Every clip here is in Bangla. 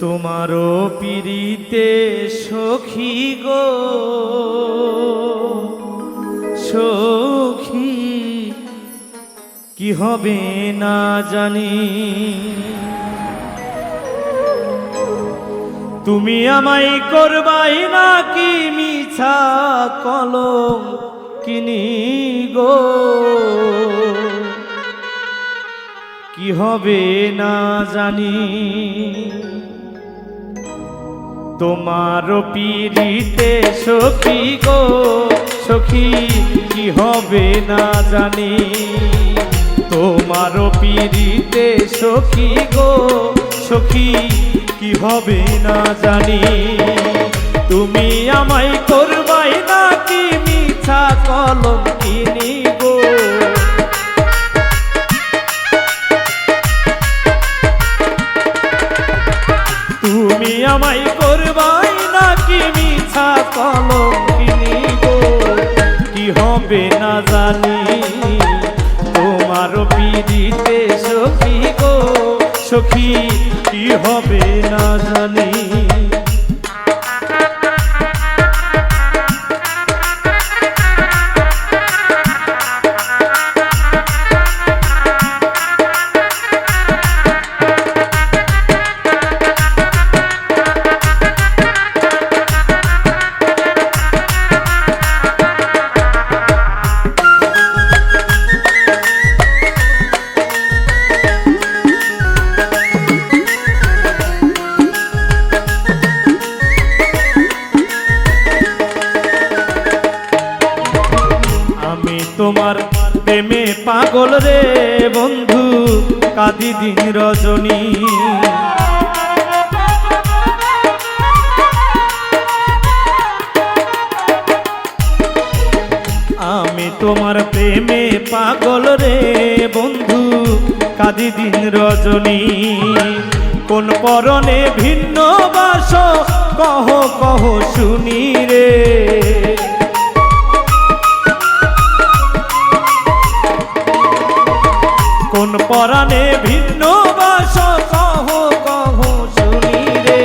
তোমারও পিড়িতে সখী গো, সখী। কি হবে না জানি। তুমি আমায় করবাই নাকি মিছা কলম কিনি গো। কি হবে না জানি। তোমার পিড়িতে সখী গো, সখী কি হবে না জানি। তোমার পিড়িতে সখী গো, সখী কি হবে না জানি। তুমি আমায় করবাই নাকি মিছা কলম কিনি তুমি আমায় করবাই নাকি মিছা তলকিনি কিনি গো? কি হবে না জানি, তোমার পিড়িতে সখী গো? সখী, কি হবে না জানি? তোমার প্রেমে পাগল রে বন্ধু, কাদি দিন রজনী। আমি তোমার প্রেমে পাগল রে বন্ধু, কাদি দিন রজনী। কোন পরনে ভিন্ন বাস, কহ কহ শুনি রে। পরাণে ভিন্ন বাস কহ কহ শুনি রে,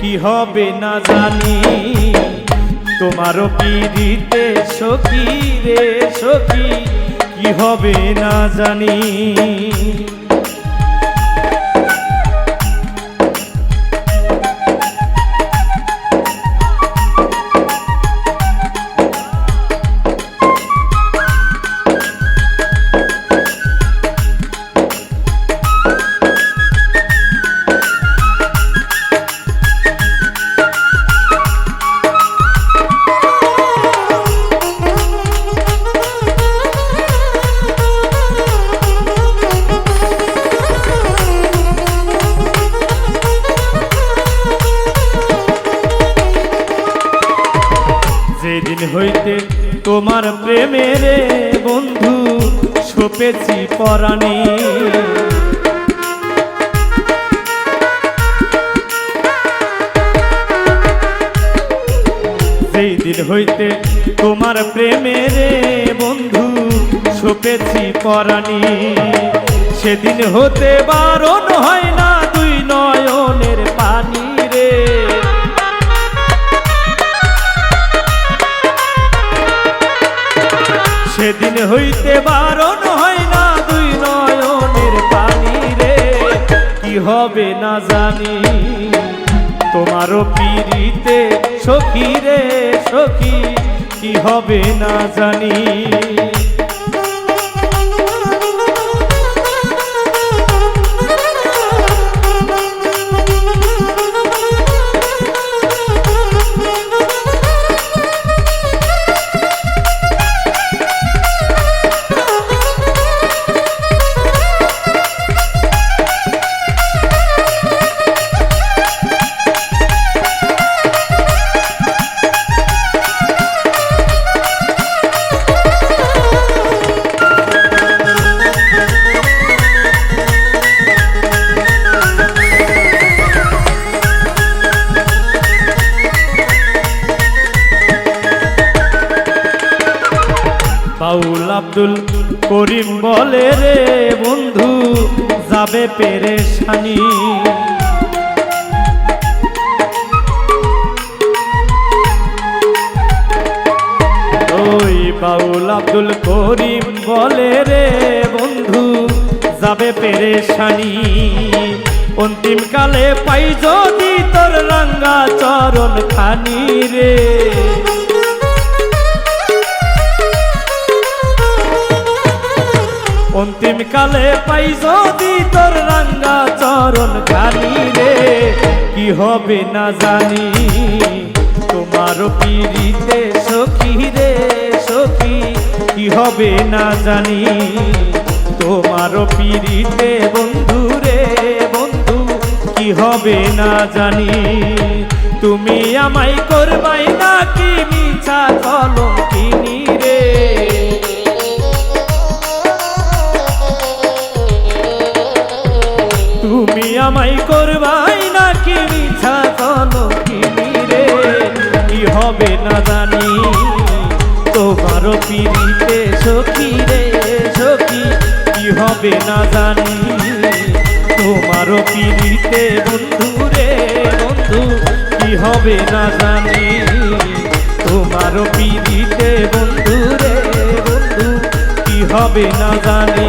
কি হবে না জানি। তোমার পিড়িতে সখী রে, সখী, কি হবে না জানি। যেদিন হইতে তোমার প্রেমের বন্ধু সপেছি পরাণী। সেই দিন হইতে তোমার প্রেমের বন্ধু সপেছি পরাণী। সেদিন হতে বারণ হয় না কি হবে না জানি। তোমারও পিড়িতে সখী রে সখী কি হবে না জানি। বাউল আব্দুল করিম বলে রে বন্ধু, যাবে পেরেশানি। ওই বাউল আব্দুল করিম বলে রে বন্ধু, যাবে পেরেশানি। অন্তিম কালে পাই যদি তোর রাঙ্গা চরণ খানি রে। অন্তিম কালে পাই যদি তোর রাঙ্গা চরণ খানি রে, কি হবে না জানি। তোমার পিড়িতে সখী রে, সখী, কি হবে না জানি। তোমার পিড়িতে বন্ধু রে, বন্ধু, কি হবে না জানি। তুমি আমায় করবাই নাকি মিছা কলম কিনি রে। আমায় করবাই নাকি মিছা কলো কিনি রে? কি হবে না জানি? তোমার পিড়িতে সখী রে, সখী, কি হবে না জানি? তোমার পিড়িতে বন্ধু রে, বন্ধু, কি হবে না জানি? তোমার পিড়িতে বন্ধু রে, বন্ধু, কি হবে না জানি?